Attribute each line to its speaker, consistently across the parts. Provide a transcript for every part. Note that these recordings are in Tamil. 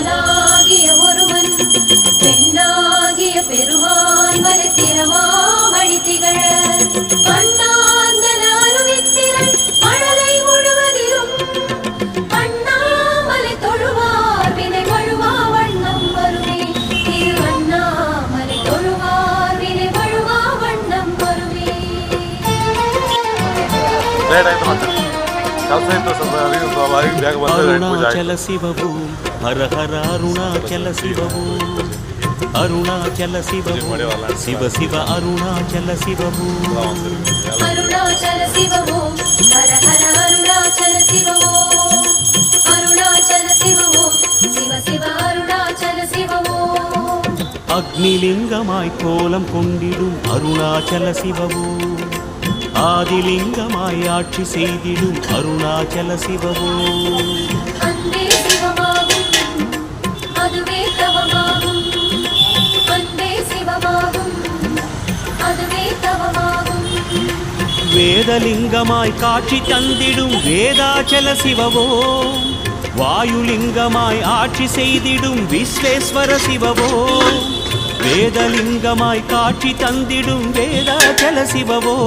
Speaker 1: ஆற்றலாகிய ஒருவன் பெண்ணாகிய பெருமான் வலுத்திரமாமணி திகழ அண்ணாந்த அருவித்திரள் மழலை முழுவதிலும் அண்ணாமலை தொழுவார் வினை வழுவா வண்ணம் வருவே திரு அண்ணாமலை தொழுவார் வினை வழுவா வண்ணம் வருவே
Speaker 2: ಲೇಟ್ ಆಯ್ತು ಮತ್ತೆ ಕೆಲಸ ಇತ್ತು ಸ್ವಲ್ಪ ಅರಿವು ಅರಿವು ಬೇಗ ಬಂದರೆ ಪೂಜೆ ಆಯ್ತು
Speaker 3: ಅರುಣಾಚಲ ಶಿವವು
Speaker 1: హర హర అరుణాచల శివవు
Speaker 3: అరుణాచల శివవు శివ శివ అరుణాచల శివవు అరుణాచల కోలం హర అరుణాచల
Speaker 1: శివవు అరుణాచల శివవు శివ శివ అరుణాచల శివవు అరుణాచల
Speaker 3: வேதலிங்கமாய் காட்சி தந்திடும் வேதாச்சல சிவவோ வாயுலிங்கமாய் ஆட்சி செய்திடும் விஸ்வேஸ்வர சிவவோ வேதலிங்கமாய் காட்சி தந்திடும் வேதாச்சல சிவவோ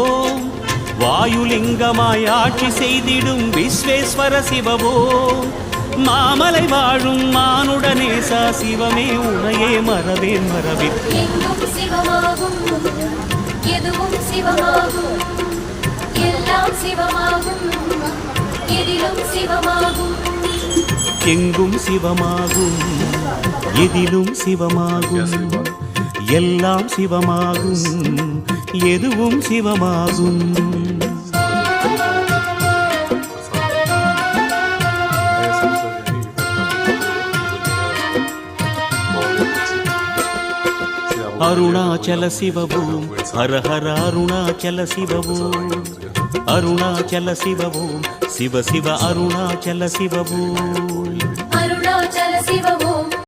Speaker 3: வாயுலிங்கமாய் ஆட்சி செய்திடும் விஸ்வேஸ்வர சிவவோ. மாமலை வாழும் மானுடனேசா சிவமே உனையே
Speaker 1: எங்கும் சிவமாகும். எதுவும் சிவமாகும். எல்லாம் சிவமாகும். எதிலும் சிவமாகும்.
Speaker 3: எங்கும் சிவமாகும். எதிலும் சிவமாகும். எல்லாம் சிவமாகும். எதுவும் சிவமாகும். అరుణాచల శివవు హర హర అరుణాచల శివవు. అరుణాచల శివవు శివ శివ అరుణాచల శివవు. అరుణాచల శివవు